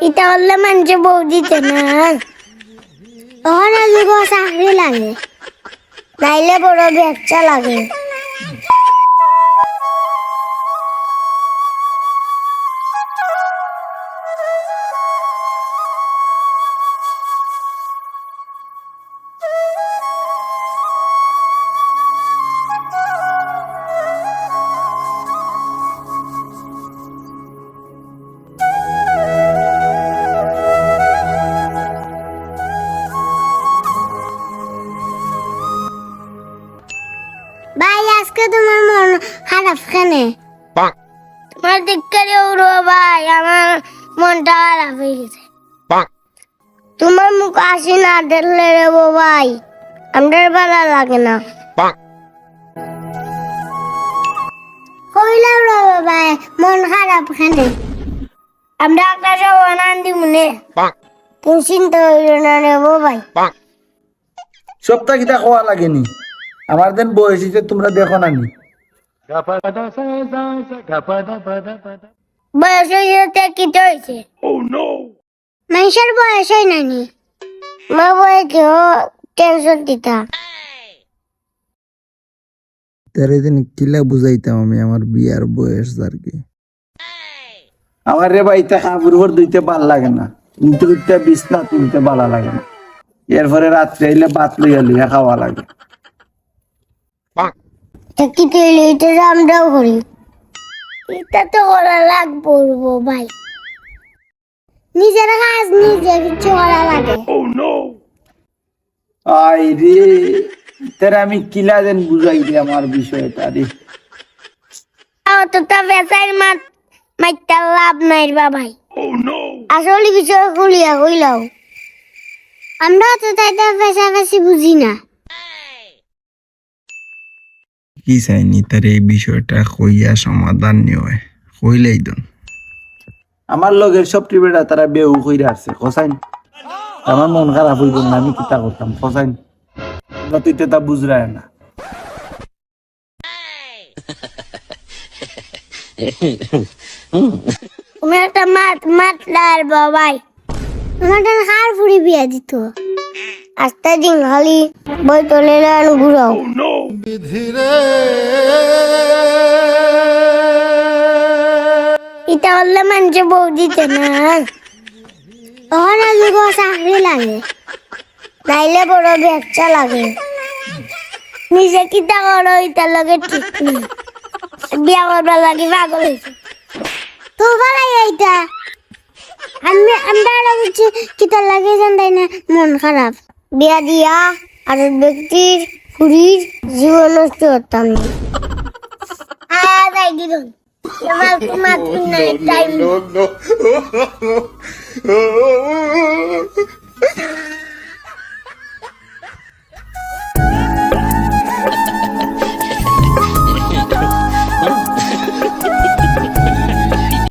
এটা হলে মানুষে বউ দিতে না। তখন যুগ চাকরি লাগে। নাইলে বড় ব্যবসা লাগে। আজকে তোমার মন খারাপ কেন? তোমার দিককারে উড়ো ভাই আমার মনটা খারাপ হয়ে গেছে। তোমার মুখ আসি না দেখলে রে ভাই আমার ভালো লাগে না। কইলাম রে ভাই মন খারাপ কেন? আমরা একটা সব আনন্দি মনে তুমি চিন্তা হইল না রে ভাই. সপ্তাহ কিটা খাওয়া লাগেনি। আমার দিন বয়সীতে তোমরা দেখো না নি বয়স হয়েছে কি তো হয়েছে। মানুষের বয়স হয় নানি মা বয়ে কেউ টেনশন দিতা। তার দিন কিলা বুঝাইতাম আমি আমার বিয়ার বয়স আর কি। আমার রে বাড়িতে হাবুর ভর দিতে ভালো লাগে না। কিন্তু উঠতে বিছনা তুলতে ভালো লাগে না। এরপরে রাত্রে এলে ভাত লইয়া লইয়া খাওয়া লাগে। তা কি তৈরি এটা তো আমরাও করি। এটা তো করা লাগবো গো ভাই। নিজের কাজ নিজে কিছু করা লাগে। আই রে তার আমি কিলা দেন বুঝাই দি আমার বিষয়টা রে। তা বেচার মাত মাইতা লাভ নাই বা ভাই আসলে বিষয় খুলিয়া কইলাও। আমরা তো তাইটা পেশা বেশি বুঝি না। কি চাইনি? তার এই বিষয়টা কইয়া সমাধান নিয় কইলেই দন আমার লগের সব টিবেটা তারা বেউ কইরা আছে খসাইন আমার মন খারাপ হইব না আমি কিতা করতাম তোমরা তুই তা বুঝরায় না। তুমি একটা মাত মাতলার বাবাই। তোমার টান হার ফুড়ি বিয়া দিত আস্তে দিন খালি বই তোলে ঘুরাও এটা হলে মানুষে বউ দিতে না। তখন যুগ চাকরি লাগে নাইলে বড় ব্যবসা লাগে। নিজে কিতা করো ইটার লগে ঠিক নেই। বিয়া করবার লাগে পাগল হয়েছে তো এইটা। আমি আমরা লাগছে কিতা লাগে জানাই না মন খারাপ বিয়া দিয়া আর ব্যক্তির পুরীর জীবন নষ্ট করতাম না আয় দিদুন তোমার তোমার টাইম